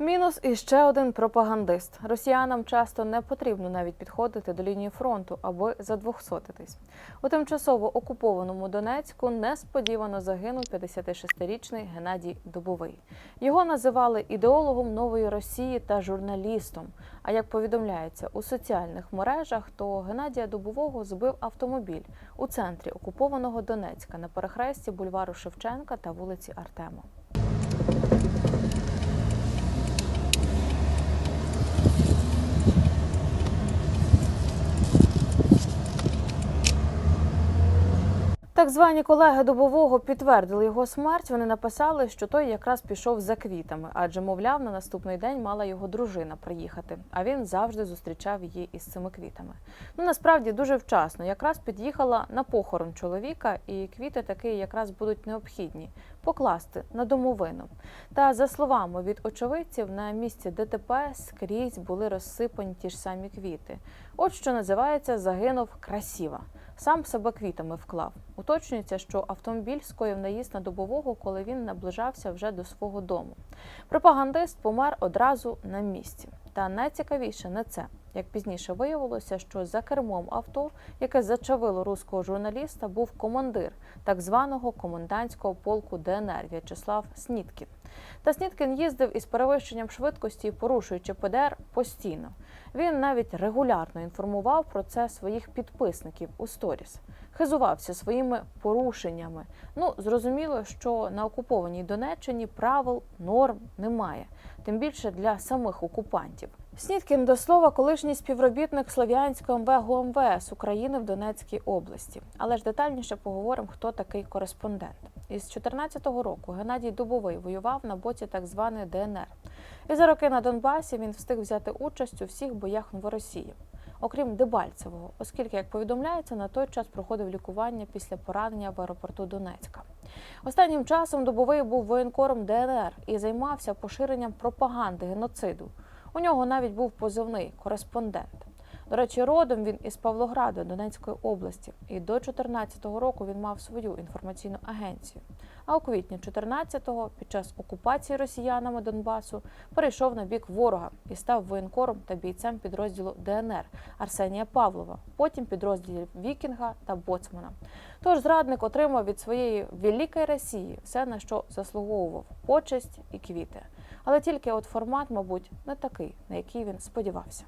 Мінус і ще один пропагандист. Росіянам часто не потрібно навіть підходити до лінії фронту, аби задвохсотитись. У тимчасово окупованому Донецьку несподівано загинув 56-річний Геннадій Дубовий. Його називали ідеологом нової Росії та журналістом. А як повідомляється у соціальних мережах, то Геннадія Дубового збив автомобіль у центрі окупованого Донецька на перехресті бульвару Шевченка та вулиці Артема. Так звані колеги Дубового підтвердили його смерть. Вони написали, що той якраз пішов за квітами, адже, мовляв, на наступний день мала його дружина приїхати. А він завжди зустрічав її із цими квітами. Ну насправді дуже вчасно. Якраз під'їхала на похорон чоловіка, і квіти таки якраз будуть необхідні покласти на домовину. Та за словами від очевидців, на місці ДТП скрізь були розсипані ті ж самі квіти. От що називається загинув красиво. Сам себе квітами вклав. Уточнюється, що автомобіль скоїв наїзд на добового, коли він наближався вже до свого дому. Пропагандист помер одразу на місці. Та найцікавіше не це. Як пізніше виявилося, що за кермом авто, яке зачавило руського журналіста, був командир так званого комендантського полку ДНР В'ячеслав Сніткін. Та Сніткін їздив із перевищенням швидкості, порушуючи ПДР постійно. Він навіть регулярно інформував про це своїх підписників у сторіс, хизувався своїми порушеннями. Ну, зрозуміло, що на окупованій Донеччині правил норм немає, тим більше для самих окупантів. Сніткін до слова, колишній співробітник Слов'янського МВ ГУМВС України в Донецькій області. Але ж детальніше поговоримо, хто такий кореспондент. Із 2014 року Геннадій Дубовий воював на боці так званої ДНР. І за роки на Донбасі він встиг взяти участь у всіх боях Новоросії, окрім Дебальцевого, оскільки, як повідомляється, на той час проходив лікування після поранення в аеропорту Донецька. Останнім часом Дубовий був воєнкором ДНР і займався поширенням пропаганди геноциду. У нього навіть був позивний кореспондент. До речі, родом він із Павлограда Донецької області, і до 2014 року він мав свою інформаційну агенцію. А у квітні 14-го, під час окупації росіянами Донбасу, перейшов на бік ворога і став воєнкором та бійцем підрозділу ДНР Арсенія Павлова, потім підрозділів Вікінга та Боцмана. Тож зрадник отримав від своєї великої Росії все, на що заслуговував почесть і квіти. Але тільки от формат, мабуть, не такий, на який він сподівався.